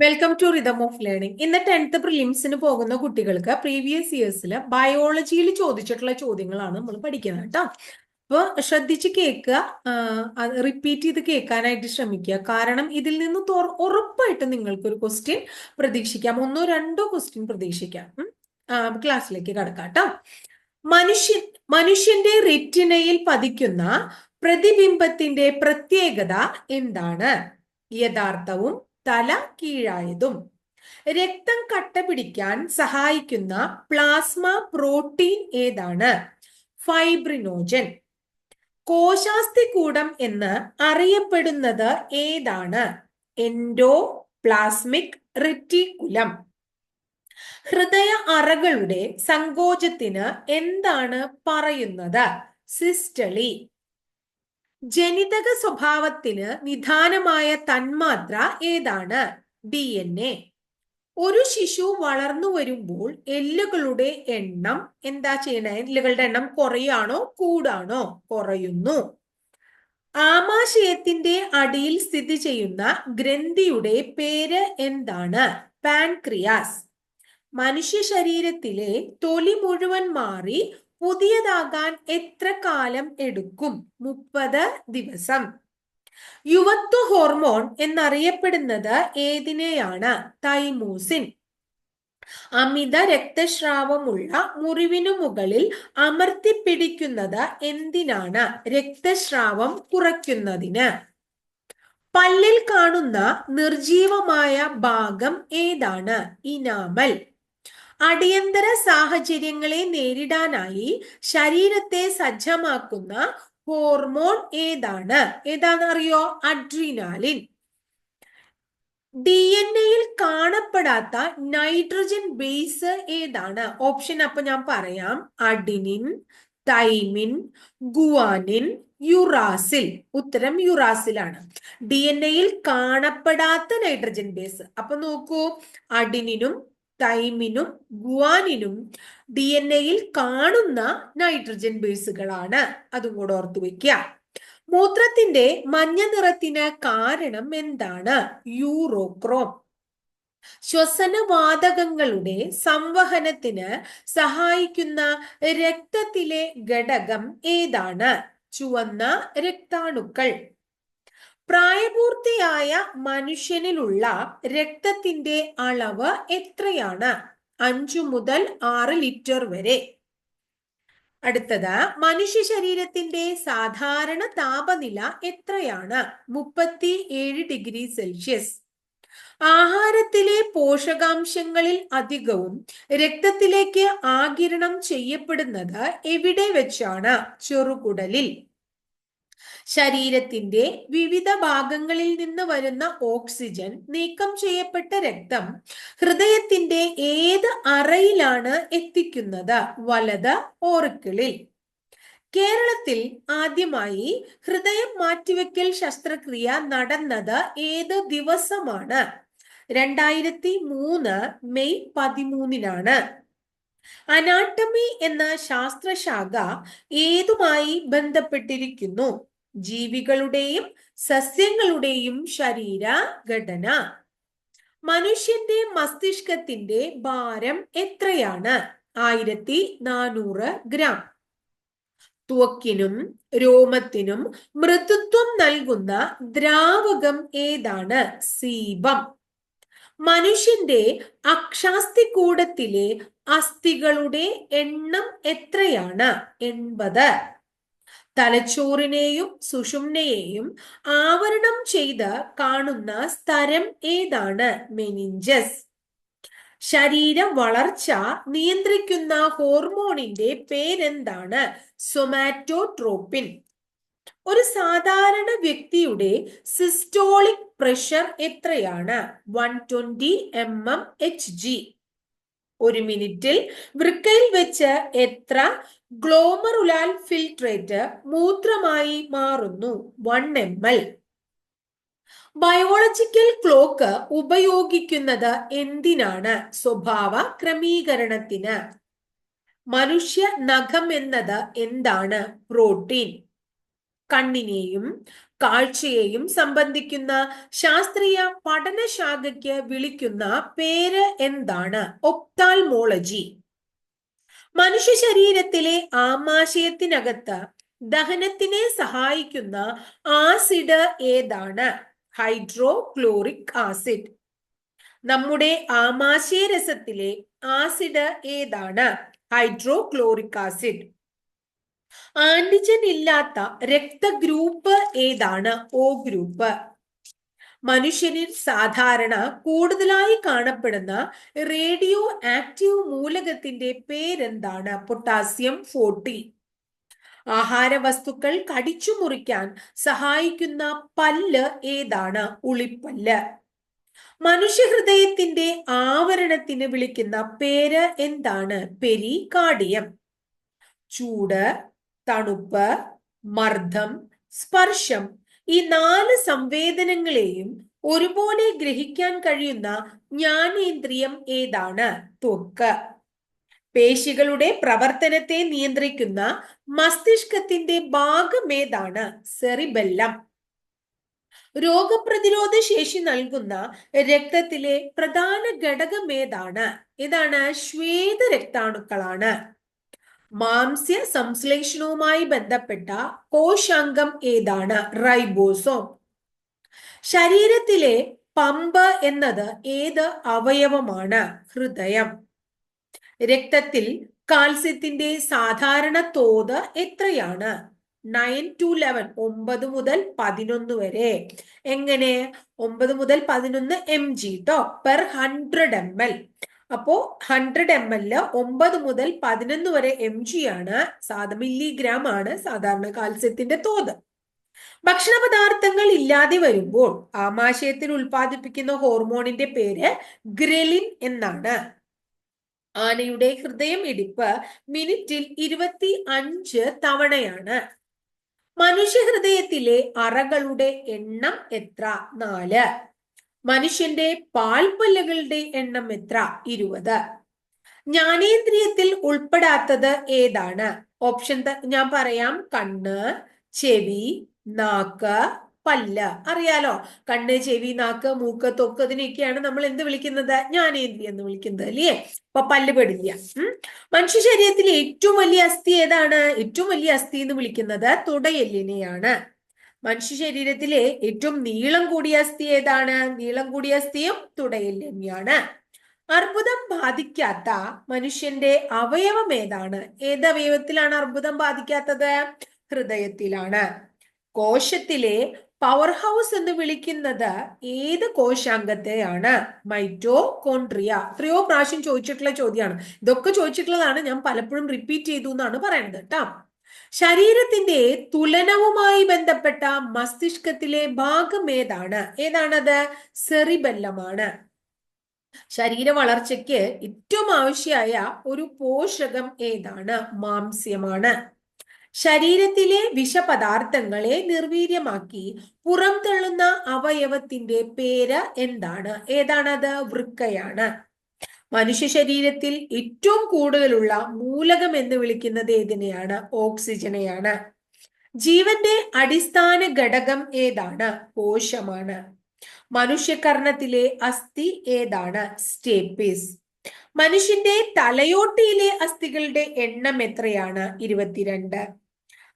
Welcome to rhythm of learning ഇന്ന് tenth പ്രിലിംസിന് പോകുന്ന കുട്ടികൾക്ക് പ്രീവിയസ് ഇയേഴ്സിൽ ബയോളജിയിൽ ചോദിച്ചിട്ടുള്ള ചോദ്യങ്ങളാണ് നമ്മൾ പഠിക്കുന്നത് കേട്ടോ. അപ്പോൾ ശ്രദ്ധിച്ച് കേൾക്കുക റിപ്പീറ്റ് ചെയ്ത് കേൾക്കാനായിട്ട് ശ്രമിക്കുക. കാരണം ഇതിൽ നിന്ന് ഉറപ്പായിട്ട് നിങ്ങൾക്ക് ഒരു ക്വസ്റ്റ്യൻ പ്രതീക്ഷിക്കാം. ഒന്നോ രണ്ടോ ക്വസ്റ്റ്യൻ പ്രതീക്ഷിക്കാം. ക്ലാസ്സിലേക്ക് കടക്കാം മനുഷ്യൻ മനുഷ്യന്റെ റെറ്റിനയിൽ പതിക്കുന്ന പ്രതിബിംബത്തിന്റെ പ്രത്യേകത എന്താണ്? യഥാർത്ഥവും തല കീഴായതും രക്തം കട്ട പിടിക്കാൻ സഹായിക്കുന്ന പ്ലാസ്മ പ്രോട്ടീൻ ഏതാണ്? ഫൈബ്രിനോജൻ കോശാസ്ഥികൂടം എന്ന് അറിയപ്പെടുന്നത് ഏതാണ്? എൻഡോ പ്ലാസ്മിക് റെറ്റിക്കുലം ഹൃദയ അറകളുടെ സങ്കോചത്തിന് എന്താണ് പറയുന്നത്? സിസ്റ്റളി ജനിതക സ്വഭാവത്തിന് നിധാനമായ തന്മാത്ര ഏതാണ്? D N A. ഒരു ശിശു വളർന്നു വരുമ്പോൾ എല്ലുകളുടെ എണ്ണം എന്താ ചെയ്യണേ? എല്ലുകളുടെ എണ്ണം കുറയാണോ? കൂടാണോ? കുറയുന്നു. ആമാശയത്തിന്റെ അടിയിൽ സ്ഥിതി ചെയ്യുന്ന ഗ്രന്ഥിയുടെ പേര് എന്താണ്? പാൻക്രിയാസ്. മനുഷ്യ ശരീരത്തിലെ തൊലി മുഴുവൻ മാറി പുതിയതാകാൻ എത്ര കാലം എടുക്കും? മുപ്പത് ദിവസം. യുവത്വ ഹോർമോൺ എന്നറിയപ്പെടുന്നത് ഏതിനെയാണ്? തൈമൂസിൻ. അമിത രക്തസ്രാവമുള്ള മുറിവിനു മുകളിൽ അമർത്തിപ്പിടിക്കുന്നത് എന്തിനാണ്? രക്തസ്രാവം കുറയ്ക്കുന്നതിന്. പല്ലിൽ കാണുന്ന നിർജീവമായ ഭാഗം ഏതാണ്? ഇനാമൽ. അടിയന്തര സാഹചര്യങ്ങളെ നേരിടാനായി ശരീരത്തെ സജ്ജമാക്കുന്ന ഹോർമോൺ ഏതാണ്? ഏതാണെന്നറിയോ അഡ്രീനാലിൻ. ഡി എൻ എയിൽ കാണപ്പെടാത്ത നൈട്രജൻ ബേസ് ഏതാണ്? ഓപ്ഷൻ അപ്പൊ ഞാൻ പറയാം. Adenine thymine guanine uracil. ഉത്തരം യുറാസിലാണ്. ഡി എൻ എയിൽ കാണപ്പെടാത്ത നൈട്രജൻ ബേസ്. അപ്പൊ നോക്കൂ. അഡിനിനും തൈമിനും ഗുവാനിനും ഡി എൻ എയിൽ കാണുന്ന നൈട്രജൻ ബേസുകളാണ്. അതും കൂടെ ഓർത്തു വെക്കുക മൂത്രത്തിന്റെ മഞ്ഞ നിറത്തിന് കാരണം എന്താണ്? യൂറോക്രോം. ശ്വസനവാതകങ്ങളുടെ സംവഹനത്തിന് സഹായിക്കുന്ന രക്തത്തിലെ ഘടകം ഏതാണ്? ചുവന്ന രക്താണുക്കൾ. പ്രായപൂർത്തിയായ മനുഷ്യനിലുള്ള രക്തത്തിന്റെ അളവ് എത്രയാണ്? അഞ്ചു മുതൽ ആറ് ലിറ്റർ വരെ. അടുത്തത് മനുഷ്യ ശരീരത്തിന്റെ സാധാരണ താപനില എത്രയാണ്? മുപ്പത്തി ഏഴ് ഡിഗ്രി സെൽഷ്യസ്. ആഹാരത്തിലെ പോഷകാംശങ്ങളിൽ അധികവും രക്തത്തിലേക്ക് ആകിരണം ചെയ്യപ്പെടുന്നത് എവിടെ വെച്ചാണ്? ചെറുകുടലിൽ. ശരീരത്തിന്റെ വിവിധ ഭാഗങ്ങളിൽ നിന്ന് വരുന്ന ഓക്സിജൻ നീക്കം ചെയ്യപ്പെട്ട രക്തം ഹൃദയത്തിന്റെ ഏത് അറയിലാണ് എത്തിക്കുന്നത്? വലത് ഓറിക്കിളിൽ കേരളത്തിൽ ആദ്യമായി ഹൃദയം മാറ്റിവെക്കൽ ശസ്ത്രക്രിയ നടന്നത് ഏത് ദിവസമാണ്? രണ്ടായിരത്തി മൂന്ന് മെയ് പതിമൂന്നിനാണ്. അനാട്ടമി എന്ന ശാസ്ത്രശാഖ ഏതുമായി ബന്ധപ്പെട്ടിരിക്കുന്നു? ജീവികളുടെയും സസ്യങ്ങളുടെയും ശരീര ഘടന മനുഷ്യന്റെ മസ്തിഷ്കത്തിന്റെ ഭാരം എത്രയാണ്? ആയിരത്തി നാനൂറ് ഗ്രാം. ത്വക്കിനും രോമത്തിനും മൃദുത്വം നൽകുന്ന ദ്രാവകം ഏതാണ്? സീബം മനുഷ്യന്റെ അക്ഷാസ്തികൂടത്തിലെ അസ്ഥികളുടെ എണ്ണം എത്രയാണ്? എൺപത്. തലച്ചോറിനെയും സുഷുമ്നയെയും ആവരണം ചെയ്ത് കാണുന്ന സ്ഥലം ഏതാണ്? മെനിഞ്ചസ്. ശരീര വളർച്ച നിയന്ത്രിക്കുന്ന ഹോർമോണിന്റെ പേരെന്താണ്? സൊമാറ്റോട്രോപ്പിൻ. ഒരു സാധാരണ വ്യക്തിയുടെ സിസ്റ്റോളിക് പ്രഷർ എത്രയാണ്? One twenty M M H G. ഒരു മിനിറ്റിൽ വൃക്കയിൽ വെച്ച് എത്ര ഗ്ലോമറുലാൽ ഫിൽട്രേറ്റ് മൂത്രമായി മാറുന്നു? One M L biological clock ഉപയോഗിക്കുന്നത് എന്തിനാണ്? സ്വഭാവ ക്രമീകരണത്തിന്. മനുഷ്യ നഖം എന്നത് എന്താണ്? പ്രോട്ടീൻ കണ്ണിനെയും കാഴ്ചയെയും സംബന്ധിക്കുന്ന ശാസ്ത്രീയ പഠനശാഖയ്ക്ക് വിളിക്കുന്ന പേര് എന്താണ്? ഒപ്താൽമോളജി. മനുഷ്യ ശരീരത്തിലെ ആമാശയത്തിനകത്ത് ദഹനത്തിനെ സഹായിക്കുന്ന ആസിഡ് ഏതാണ്? Hydrochloric acid. നമ്മുടെ ആമാശയരസത്തിലെ ആസിഡ് ഏതാണ്? Hydrochloric acid. ആന്റിജൻ ഇല്ലാത്ത രക്തഗ്രൂപ്പ് ഏതാണ്? ഒ ഗ്രൂപ്പ് മനുഷ്യനിൽ സാധാരണ കൂടുതലായി കാണപ്പെടുന്ന റേഡിയോ ആക്റ്റീവ് മൂലകത്തിന്റെ പേരെന്താണ്? പൊട്ടാസ്യം ഫോർട്ടി ആഹാര വസ്തുക്കൾ കടിച്ചു മുറിക്കാൻ സഹായിക്കുന്ന പല്ല് ഏതാണ്? ഉളിപ്പല്ല്. മനുഷ്യഹൃദയത്തിന്റെ ആവരണത്തിന് വിളിക്കുന്ന പേര് എന്താണ്? പെരികാർഡിയം. ചൂട് തണുപ്പ് മർദ്ദം സ്പർശം ഈ നാല് സംവേദനങ്ങളെയും ഒരുപോലെ ഗ്രഹിക്കാൻ കഴിയുന്ന ജ്ഞാനേന്ദ്രിയം ഏതാണ്? ത്വക്ക്. പേശികളുടെ പ്രവർത്തനത്തെ നിയന്ത്രിക്കുന്ന മസ്തിഷ്കത്തിന്റെ ഭാഗമേതാണ് സെറിബെല്ലം. രോഗപ്രതിരോധ ശേഷി നൽകുന്ന രക്തത്തിലെ പ്രധാന ഘടകം ഏതാണ്? ഇതാണ് ശ്വേത രക്താണുക്കളാണ്. മാംസ്യ സംശ്ലേഷണവുമായി ബന്ധപ്പെട്ട കോശാംഗം ഏതാണ്? റൈബോസോം. ശരീരത്തിലെ പമ്പ് എന്നത് ഏത് അവയവമാണ്? ഹൃദയം. രക്തത്തിൽ കാൽസ്യത്തിന്റെ സാധാരണ തോത് എത്രയാണ്? നയൻ ടു ലെവൻ ഒമ്പത് മുതൽ പതിനൊന്ന് വരെ. എങ്ങനെ? ഒമ്പത് മുതൽ പതിനൊന്ന് M G to per hundred M L. അപ്പോ ഹൺഡ്രഡ് എം എൽ ഒമ്പത് മുതൽ പതിനൊന്ന് വരെ എം ജി ആണ് സാധ മില്ലിഗ്രാം ആണ് സാധാരണ കാൽസ്യത്തിന്റെ തോത്. ഭക്ഷണ പദാർത്ഥങ്ങൾ ഇല്ലാതെ വരുമ്പോൾ ആമാശയത്തിൽ ഉൽപ്പാദിപ്പിക്കുന്ന ഹോർമോണിന്റെ പേര് ഗ്രലിൻ എന്നാണ്. ആനയുടെ ഹൃദയം ഇടിപ്പ് മിനിറ്റിൽ ഇരുപത്തി അഞ്ച് തവണയാണ്. മനുഷ്യ ഹൃദയത്തിലെ അറകളുടെ എണ്ണം എത്ര? നാല്. മനുഷ്യന്റെ പാൽപ്പല്ലുകളുടെ എണ്ണം എത്ര? ഇരുപത്. ജ്ഞാനേന്ദ്രിയത്തിൽ ഉൾപ്പെടാത്തത് ഏതാണ്? ഓപ്ഷൻ ഞാൻ പറയാം. കണ്ണ് ചെവി നാക്ക് പല്ല്. അറിയാലോ? കണ്ണ് ചെവി നാക്ക് മൂക്ക് തൊക്ക് ഇതിനെയൊക്കെയാണ് നമ്മൾ എന്ത് വിളിക്കുന്നത്? ജ്ഞാനേന്ദ്രിയം എന്ന് വിളിക്കുന്നത് അല്ലേ? അപ്പൊ പല്ല് പെടില്ല. മനുഷ്യ ശരീരത്തിലെ ഏറ്റവും വലിയ അസ്ഥി ഏതാണ്? ഏറ്റവും വലിയ അസ്ഥി എന്ന് വിളിക്കുന്നത് തുടയെല്ലിനെയാണ്. മനുഷ്യ ശരീരത്തിലെ ഏറ്റവും നീളം കൂടിയ അസ്ഥി ഏതാണ്? നീളം കൂടിയ അസ്ഥിയും തുടയില്ലമ്യാണ് അർബുദം ബാധിക്കാത്ത മനുഷ്യന്റെ അവയവം ഏതാണ്? ഏത് അവയവത്തിലാണ് അർബുദം ബാധിക്കാത്തത്? ഹൃദയത്തിലാണ്. കോശത്തിലെ പവർ ഹൗസ് എന്ന് വിളിക്കുന്നത് ഏത് കോശാംഗത്തെയാണ്? മൈറ്റോകോൺട്രിയ എത്രയോ പ്രാവശ്യം ചോദിച്ചിട്ടുള്ള ചോദ്യമാണ്. ഇതൊക്കെ ചോദിച്ചിട്ടുള്ളതാണ് ഞാൻ പലപ്പോഴും റിപ്പീറ്റ് ചെയ്തു എന്നാണ് പറയുന്നത് കേട്ടോ. ശരീരത്തിന്റെ തുലനവുമായി ബന്ധപ്പെട്ട മസ്തിഷ്കത്തിലെ ഭാഗം ഏതാണ്? ഏതാണത്? സെറിബെല്ലമാണ്. ശരീര വളർച്ചയ്ക്ക് ഏറ്റവും ആവശ്യമായ ഒരു പോഷകം ഏതാണ്? മാംസ്യമാണ്. ശരീരത്തിലെ വിഷപദാർത്ഥങ്ങളെ നിർവീര്യമാക്കി പുറംതള്ളുന്ന അവയവത്തിന്റെ പേര് എന്താണ്? ഏതാണത്? വൃക്കയാണ്. മനുഷ്യ ശരീരത്തിൽ ഏറ്റവും കൂടുതലുള്ള മൂലകം എന്ന് വിളിക്കുന്നത് ഏതിനെയാണ്? ഓക്സിജനെയാണ്. ജീവന്റെ അടിസ്ഥാന ഘടകം ഏതാണ്? കോശമാണ്. മനുഷ്യകർണത്തിലെ അസ്ഥി ഏതാണ്? സ്റ്റേപ്പിസ്. മനുഷ്യന്റെ തലയോട്ടിയിലെ അസ്ഥികളുടെ എണ്ണം എത്രയാണ്? ഇരുപത്തിരണ്ട്.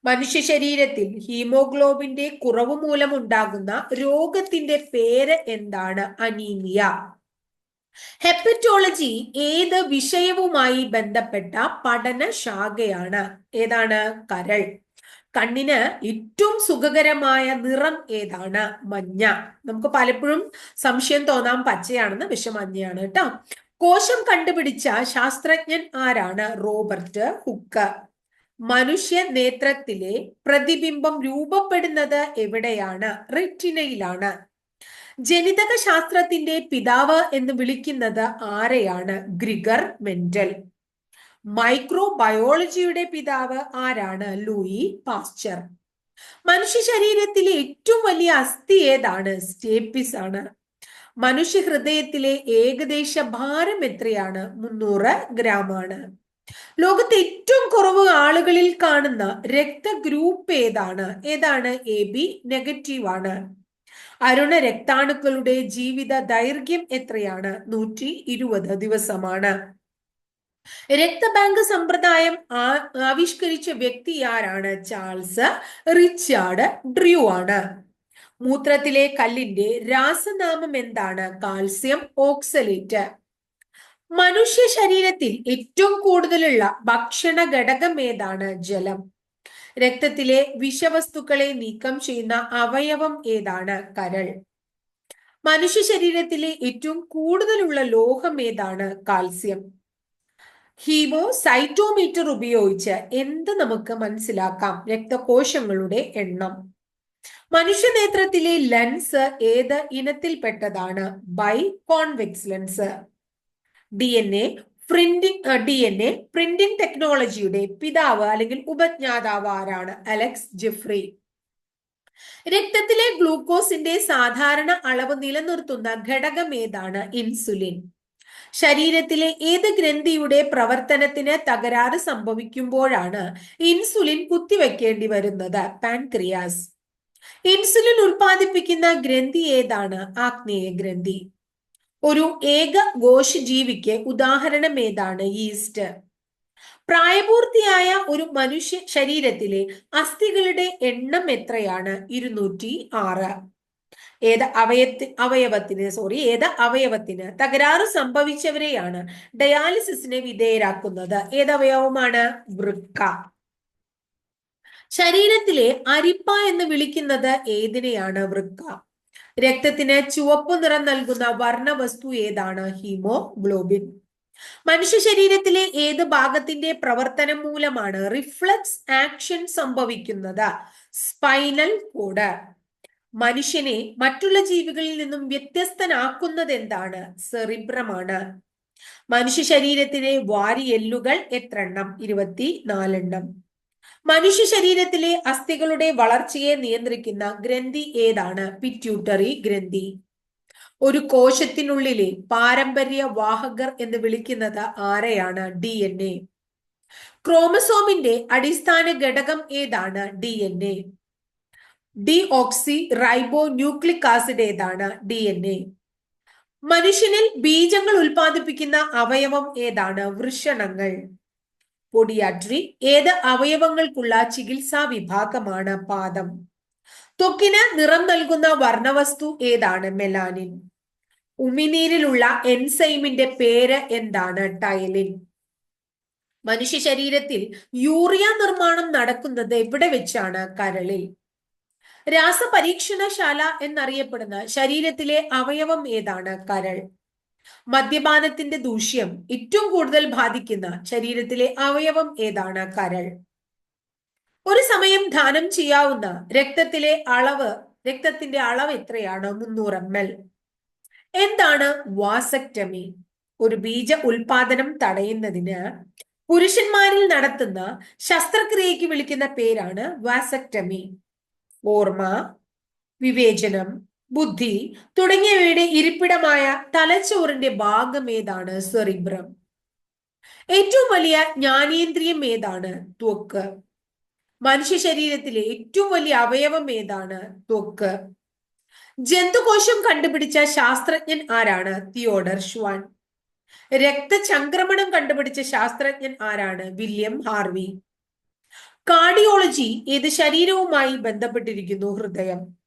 മനുഷ്യ ശരീരത്തിൽ ഹീമോഗ്ലോബിന്റെ കുറവ് മൂലമുണ്ടാകുന്ന രോഗത്തിന്റെ പേര് എന്താണ്? അനീമിയ. ഹെപ്പറ്റോളജി ഏത് വിഷയവുമായി ബന്ധപ്പെട്ട പഠന ശാഖയാണ്? ഏതാണ്? കരൾ. കണ്ണിന് ഏറ്റവും സുഖകരമായ നിറം ഏതാണ്? മഞ്ഞ. നമുക്ക് പലപ്പോഴും സംശയം തോന്നാൻ പച്ചയാണെന്ന് വിഷമഞ്ഞയാണ് മഞ്ഞയാണ് കേട്ടോ. കോശം കണ്ടുപിടിച്ച ശാസ്ത്രജ്ഞൻ ആരാണ്? Robert hook. മനുഷ്യ നേത്രത്തിലെ പ്രതിബിംബം രൂപപ്പെടുന്നത് എവിടെയാണ്? റെറ്റിനയിലാണ്. ജനിതക ശാസ്ത്രത്തിന്റെ പിതാവ് എന്ന് വിളിക്കുന്നത് ആരെയാണ്? ഗ്രിഗർ മെന്റൽ മൈക്രോബയോളജിയുടെ പിതാവ് ആരാണ്? ലൂയി പാസ്ചർ മനുഷ്യ ശരീരത്തിലെ ഏറ്റവും വലിയ അസ്ഥി ഏതാണ്? സ്റ്റേപ്പിസ് ആണ്. മനുഷ്യ ഹൃദയത്തിലെ ഏകദേശ ഭാരം എത്രയാണ്? മുന്നൂറ് ഗ്രാം ആണ്. ലോകത്തെ ഏറ്റവും കുറവ് ആളുകളിൽ കാണുന്ന രക്തഗ്രൂപ്പ് ഏതാണ്? ഏതാണ്? എ ബി നെഗറ്റീവ് ആണ്. അരുണ രക്താണുക്കളുടെ ജീവിത ദൈർഘ്യം എത്രയാണ്? നൂറ്റി ഇരുപത് ദിവസമാണ്. രക്തബാങ്ക് സമ്പ്രദായം ആവിഷ്കരിച്ച വ്യക്തി ആരാണ്? ചാൾസ് റിച്ചാർഡ് ഡ്രൂ ആണ്. മൂത്രത്തിലെ കല്ലിന്റെ രാസനാമം എന്താണ്? Calcium oxalate. മനുഷ്യ ശരീരത്തിൽ ഏറ്റവും കൂടുതലുള്ള ഭക്ഷണ ഘടകം ഏതാണ്? ജലം. രക്തത്തിലെ വിഷവസ്തുക്കളെ നീക്കം ചെയ്യുന്ന അവയവം ഏതാണ്? കരൾ. മനുഷ്യ ശരീരത്തിലെ ഏറ്റവും കൂടുതലുള്ള ലോഹം ഏതാണ്? കാൽസ്യം. ഹീമോ സൈറ്റോമീറ്റർ ഉപയോഗിച്ച് എന്ത് നമുക്ക് മനസ്സിലാക്കാം? രക്തകോശങ്ങളുടെ എണ്ണം. മനുഷ്യനേത്രത്തിലെ ലെൻസ് ഏത് ഇനത്തിൽപ്പെട്ടതാണ്? Biconvex lens. D N A printing D N A printing ടെക്നോളജിയുടെ പിതാവ് അല്ലെങ്കിൽ ഉപജ്ഞാതാവ് ആരാണ്? അലക്സ് ജിഫ്രി. രക്തത്തിലെ ഗ്ലൂക്കോസിന്റെ സാധാരണ അളവ് നിലനിർത്തുന്ന ഘടകം ഏതാണ്? ഇൻസുലിൻ. ശരീരത്തിലെ ഏത് ഗ്രന്ഥിയുടെ പ്രവർത്തനത്തിന് തകരാറ് സംഭവിക്കുമ്പോഴാണ് ഇൻസുലിൻ കുത്തിവെക്കേണ്ടി വരുന്നത്? പാൻക്രിയാസ്. ഇൻസുലിൻ ഉൽപ്പാദിപ്പിക്കുന്ന ഗ്രന്ഥി ഏതാണ്? ആഗ്നേയ ഗ്രന്ഥി. ഒരു ഏക ജീവിക്ക് ഉദാഹരണം ഏതാണ് ഈസ്റ്റ്? പ്രായപൂർത്തിയായ ഒരു മനുഷ്യ ശരീരത്തിലെ അസ്ഥികളുടെ എണ്ണം എത്രയാണ്? ഇരുന്നൂറ്റി ആറ് ഏത് അവയത്തി അവയവത്തിന് സോറി ഏത് അവയവത്തിന് തകരാറ് സംഭവിച്ചവരെയാണ് ഡയാലിസിസിനെ വിധേയരാക്കുന്നത്? ഏത് അവയവമാണ്? വൃക്ക. ശരീരത്തിലെ അരിപ്പ എന്ന് വിളിക്കുന്നത് ഏതിനെയാണ്? വൃക്ക. രക്തത്തിന് ചുവപ്പ് നിറം നൽകുന്ന വർണവസ്തു ഏതാണ്? ഹീമോഗ്ലോബിൻ. മനുഷ്യ ശരീരത്തിലെ ഏത് ഭാഗത്തിന്റെ പ്രവർത്തനം മൂലമാണ് റിഫ്ലക്സ് ആക്ഷൻ സംഭവിക്കുന്നത്? സ്പൈനൽ കോഡ് മനുഷ്യനെ മറ്റുള്ള ജീവികളിൽ നിന്നും വ്യത്യസ്തനാക്കുന്നത് എന്താണ് സെറിബ്രമാണ് മനുഷ്യ ശരീരത്തിലെ വാരിയെല്ലുകൾ എത്ര എണ്ണം ഇരുപത്തി നാലെണ്ണം മനുഷ്യ ശരീരത്തിലെ അസ്ഥികളുടെ വളർച്ചയെ നിയന്ത്രിക്കുന്ന ഗ്രന്ഥി ഏതാണ്? പിറ്റ്യൂട്ടറി ഗ്രന്ഥി. ഒരു കോശത്തിനുള്ളിലെ പാരമ്പര്യ വാഹകർ എന്ന് വിളിക്കുന്നത് ആരെയാണ്? ഡി എൻ എ ക്രോമസോമിന്റെ അടിസ്ഥാന ഘടകം ഏതാണ്? D N A deoxyribonucleic ന്യൂക്ലിക് ആസിഡ് ഏതാണ്? ഡി എൻ എ മനുഷ്യനിൽ ബീജങ്ങൾ ഉൽപ്പാദിപ്പിക്കുന്ന അവയവം ഏതാണ്? വൃഷണങ്ങൾ. പൊഡിയാട്രി ഏത് അവയവങ്ങൾക്കുള്ള ചികിത്സാ വിഭാഗമാണ് പാദം? ത്വക്കിന് നിറം നൽകുന്ന വർണവസ്തു ഏതാണ് മെലാനിൻ? ഉമിനീരിലുള്ള എൻസൈമിന്റെ പേര് എന്താണ് ടൈലിൻ? മനുഷ്യ ശരീരത്തിൽ യൂറിയ നിർമ്മാണം നടക്കുന്നത് എവിടെ വെച്ചാണ്? കരളിൽ. രാസപരീക്ഷണശാല എന്നറിയപ്പെടുന്ന ശരീരത്തിലെ അവയവം ഏതാണ്? കരൾ. മദ്യപാനത്തിന്റെ ദൂഷ്യം ഏറ്റവും കൂടുതൽ ബാധിക്കുന്ന ശരീരത്തിലെ അവയവം ഏതാണ് കരൾ? ഒരു സമയം ധാനം ചെയ്യാവുന്ന രക്തത്തിലെ അളവ് രക്തത്തിന്റെ അളവ് എത്രയാണ്? മുന്നൂറ് എം എൽ. എന്താണ് വാസക്ടമി? ഒരു ബീജ ഉൽപാദനം തടയുന്നതിന് പുരുഷന്മാരിൽ നടത്തുന്ന ശസ്ത്രക്രിയയ്ക്ക് വിളിക്കുന്ന പേരാണ് വാസക്ടമി. ഓർമ്മ വിവേചനം ബുദ്ധി തുടങ്ങിയവയുടെ ഇരിപ്പിടമായ തലച്ചോറിന്റെ ഭാഗം ഏതാണ്? സെറിബ്രം. ഏറ്റവും വലിയ ജ്ഞാനേന്ദ്രിയം ഏതാണ്? ത്വക്ക്. മനുഷ്യ ശരീരത്തിലെ ഏറ്റവും വലിയ അവയവം ഏതാണ്? ത്വക്ക്. ജന്തുകോശം കണ്ടുപിടിച്ച ശാസ്ത്രജ്ഞൻ ആരാണ്? Theodore Schwann. രക്തചംക്രമണം കണ്ടുപിടിച്ച ശാസ്ത്രജ്ഞൻ ആരാണ്? William Harvey. കാർഡിയോളജി ഏത് ശരീരവുമായി ബന്ധപ്പെട്ടിരിക്കുന്നു? ഹൃദയം.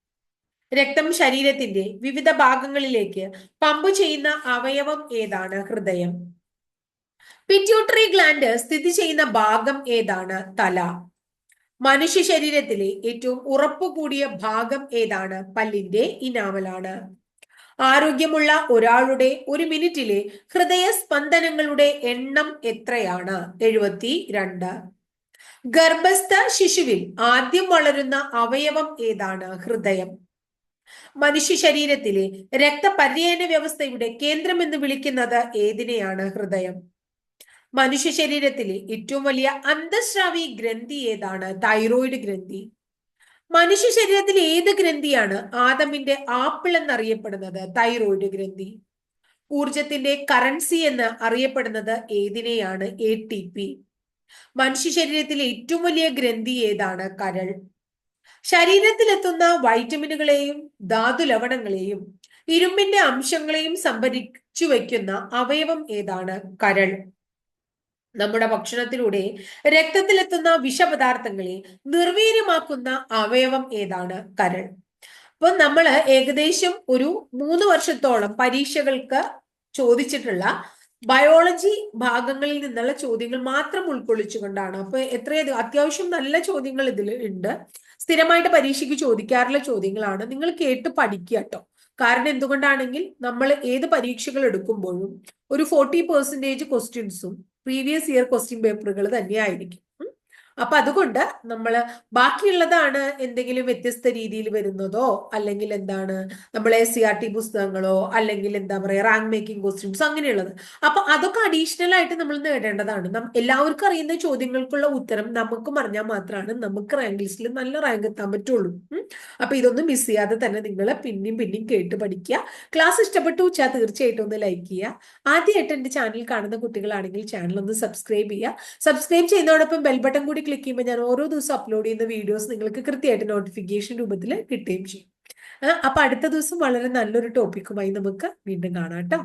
രക്തം ശരീരത്തിന്റെ വിവിധ ഭാഗങ്ങളിലേക്ക് പമ്പ് ചെയ്യുന്ന അവയവം ഏതാണ്? ഹൃദയം. പിറ്റ്യൂട്ടറി ഗ്ലാൻഡ് സ്ഥിതി ചെയ്യുന്ന ഭാഗം ഏതാണ്? തല. മനുഷ്യ ശരീരത്തിലെ ഏറ്റവും ഉറപ്പു കൂടിയ ഭാഗം ഏതാണ്? പല്ലിന്റെ ഇനാമലാണ്. ആരോഗ്യമുള്ള ഒരാളുടെ ഒരു മിനിറ്റിലെ ഹൃദയ സ്പന്ദനങ്ങളുടെ എണ്ണം എത്രയാണ്? എഴുപത്തി രണ്ട് ഗർഭസ്ഥ ശിശുവിൽ ആദ്യം വളരുന്ന അവയവം ഏതാണ്? ഹൃദയം. മനുഷ്യ ശരീരത്തിലെ രക്തപര്യന വ്യവസ്ഥയുടെ കേന്ദ്രം എന്ന് വിളിക്കുന്നത് ഏതിനെയാണ് ഹൃദയം? മനുഷ്യ ശരീരത്തിലെ ഏറ്റവും വലിയ അന്തസ്രാവി ഗ്രന്ഥി ഏതാണ്? തൈറോയിഡ് ഗ്രന്ഥി. മനുഷ്യ ശരീരത്തിലെ ഏത് ഗ്രന്ഥിയാണ് ആദമിന്റെ ആപ്പിൾ എന്നറിയപ്പെടുന്നത്? തൈറോയിഡ് ഗ്രന്ഥി. ഊർജത്തിന്റെ കറൻസി എന്ന് അറിയപ്പെടുന്നത് ഏതിനെയാണ്? എ ടി പി മനുഷ്യ ശരീരത്തിലെ ഏറ്റവും വലിയ ഗ്രന്ഥി ഏതാണ്? കരൾ. ശരീരത്തിലെത്തുന്ന വൈറ്റമിനുകളെയും ധാതു ലവണങ്ങളെയും ഇരുമ്പിന്റെ അംശങ്ങളെയും സംഭരിച്ചു വയ്ക്കുന്ന അവയവം ഏതാണ്? കരൾ. നമ്മുടെ ഭക്ഷണത്തിലൂടെ രക്തത്തിലെത്തുന്ന വിഷപദാർത്ഥങ്ങളെ നിർവീര്യമാക്കുന്ന അവയവം ഏതാണ്? കരൾ. അപ്പൊ നമ്മൾ ഏകദേശം ഒരു മൂന്ന് വർഷത്തോളം പരീക്ഷകൾക്ക് ചോദിച്ചിട്ടുള്ള ബയോളജി ഭാഗങ്ങളിൽ നിന്നുള്ള ചോദ്യങ്ങൾ മാത്രം ഉൾക്കൊള്ളിച്ചുകൊണ്ടാണ്. അപ്പൊ എത്രയധികം അത്യാവശ്യം നല്ല ചോദ്യങ്ങൾ ഇതിൽ ഉണ്ട്. സ്ഥിരമായിട്ട് പരീക്ഷയ്ക്ക് ചോദിക്കാറുള്ള ചോദ്യങ്ങളാണ് നിങ്ങൾ കേട്ട് പഠിക്കുക കേട്ടോ കാരണം എന്തുകൊണ്ടാണെങ്കിൽ നമ്മൾ ഏത് പരീക്ഷകൾ എടുക്കുമ്പോഴും ഒരു ഫോർട്ടി പെർസെന്റേജ് ക്വസ്റ്റ്യൻസും പ്രീവിയസ് ഇയർ ക്വസ്റ്റ്യൻ പേപ്പറുകൾ തന്നെയായിരിക്കും. അപ്പൊ അതുകൊണ്ട് നമ്മൾ ബാക്കിയുള്ളതാണ് എന്തെങ്കിലും വ്യത്യസ്ത രീതിയിൽ വരുന്നതോ അല്ലെങ്കിൽ എന്താണ് നമ്മളെ സി ആർ ടി പുസ്തകങ്ങളോ അല്ലെങ്കിൽ എന്താ പറയുക റാങ്ക് മേക്കിംഗ് ക്വസ്റ്റ്യൻസ് അങ്ങനെയുള്ളത്. അപ്പൊ അതൊക്കെ അഡീഷണൽ ആയിട്ട് നമ്മൾ നേടേണ്ടതാണ്. എല്ലാവർക്കും അറിയുന്ന ചോദ്യങ്ങൾക്കുള്ള ഉത്തരം നമുക്കും അറിഞ്ഞാൽ മാത്രമാണ് നമുക്ക് റാങ്ക് ലിസ്റ്റിൽ നല്ല റാങ്ക് എത്താൻ പറ്റുള്ളൂ. അപ്പൊ ഇതൊന്നും മിസ് ചെയ്യാതെ തന്നെ നിങ്ങൾ പിന്നെയും പിന്നെയും കേട്ട് പഠിക്കുക. ക്ലാസ് ഇഷ്ടപ്പെട്ടു വെച്ചാൽ തീർച്ചയായിട്ടും ഒന്ന് ലൈക്ക് ചെയ്യുക. ആദ്യമായിട്ട് എന്റെ ചാനൽ കാണുന്ന കുട്ടികളാണെങ്കിൽ ചാനൽ ഒന്ന് സബ്സ്ക്രൈബ് ചെയ്യുക. സബ്സ്ക്രൈബ് ചെയ്യുന്നതോടൊപ്പം ബെൽ ബട്ടൺ കൂടി ക്ലിക്ക് ചെയ്യുമ്പോൾ ഞാൻ ഓരോ ദിവസം അപ്ലോഡ് ചെയ്യുന്ന വീഡിയോസ് നിങ്ങൾക്ക് കൃത്യമായിട്ട് നോട്ടിഫിക്കേഷൻ രൂപത്തിൽ കിട്ടുകയും ചെയ്യും. അപ്പൊ അടുത്ത ദിവസം വളരെ നല്ലൊരു ടോപ്പിക്കുമായി നമുക്ക് വീണ്ടും കാണാം കേട്ടോ.